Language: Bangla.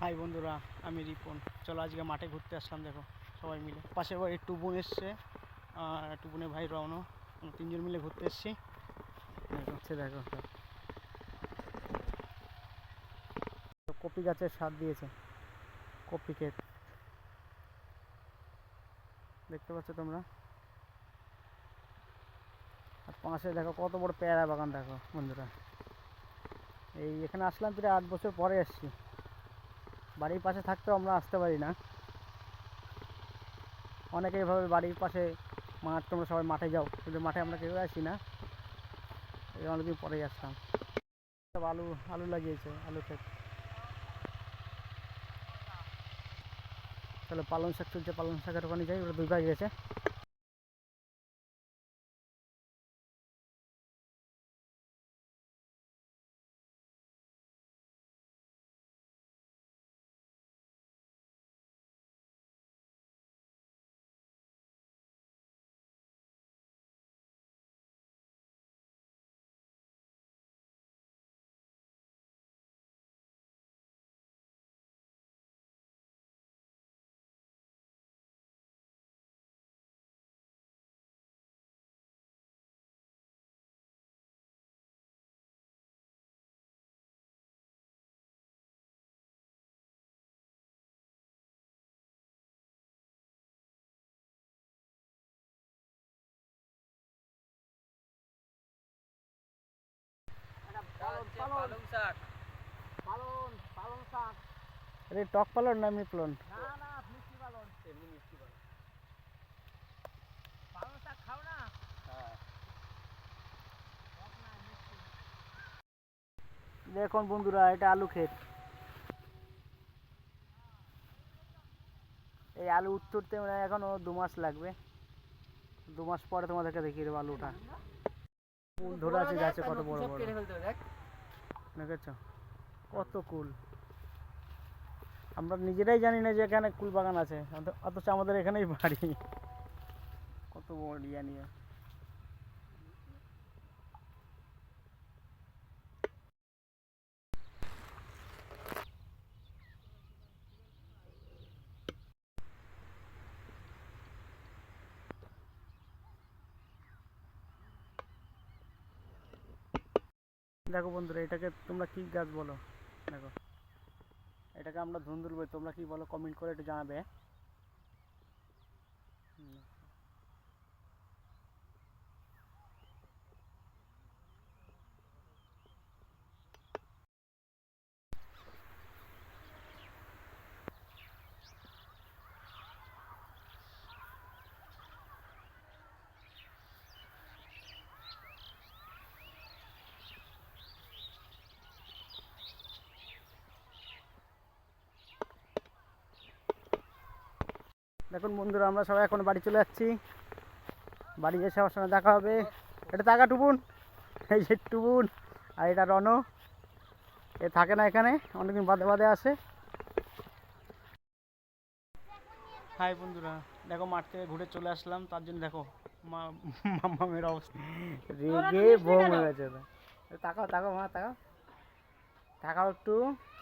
হাই বন্ধুরা আমি রিপন। চলো আজকে মাঠে ঘুরতে আসলাম দেখো সবাই মিলে। পাশের বাড়ির টুবুন এসছে আর টুবুনের ভাই রওনো। তিনজন মিলে ঘুরতে এসছি। দেখো দেখো। তো কপি গাছের স্বাদ দিয়েছে কপি ক্ষেত। দেখতে পাচ্ছ তোমরা? পাশে দেখো কত বড় পেয়ারা বাগান দেখো বন্ধুরা। এই এখানে আসলাম প্রায় আট বছর পরে এসছি। বাড়ির পাশে থাকতেও আমরা আসতে পারি না। অনেকে এভাবে বাড়ির পাশে মাঠ, তোমরা সবাই মাঠে যাও, কিন্তু মাঠে আমরা কেউ আসি না। এই অনেকদিন পরেই আসতাম সব আলু আলু লাগিয়েছে, আলু ক্ষেত। তাহলে পালং শাক চলছে, পালং শাকের ওখানে যাই, ওরা দুই ভাই গেছে। পালং শাক। পালন পালং শাক। এটা টক পালন না এমনি পালন? না না মিষ্টি পালং এমনি মিষ্টি পালং পালং শাক খাও না? হ্যাঁ। দেখুন বন্ধুরা এটা আলু ক্ষেত। এই আলু উত্তরতে মানে এখনও দু মাস লাগবে। দু মাস পরে তোমাদেরকে দেখিয়ে দেবো আলুটা। ধরে আছে গাছে কত বড় বড় কেটে ফেলতে হবে, দেখ দেখেছ? কত কুল। আমরা নিজেরাই জানি না যে এখানে কুল বাগান আছে অথচ আমাদের এখানেই বাড়ি। কত বড় ইয়া নিয়ে। দেখো বন্ধুরা, এটাকে তোমরা কি গাছ বলো? দেখো। এটাকে আমরা ধুন্দুল বলি, তোমরা কি বলো? কমেন্ট করে একটু জানাবে। দেখুন বন্ধুরা আমরা সবাই এখন বাড়ি চলে যাচ্ছি। বাড়ি এসে আমার সঙ্গে দেখা হবে। এটা টাকা টুবুন এই যে টুবুন আর এটা রণ এ থাকে না এখানে অনেকদিন বাদে বাদে আসে। হাই বন্ধুরা দেখো মাঠ থেকে ঘুরে চলে আসলাম। তার জন্য দেখো মা মামের অবস্থা। রেগে বোম হয়ে গেছে তাকাও তাকাও মা তাকাও। তাকাও একটু।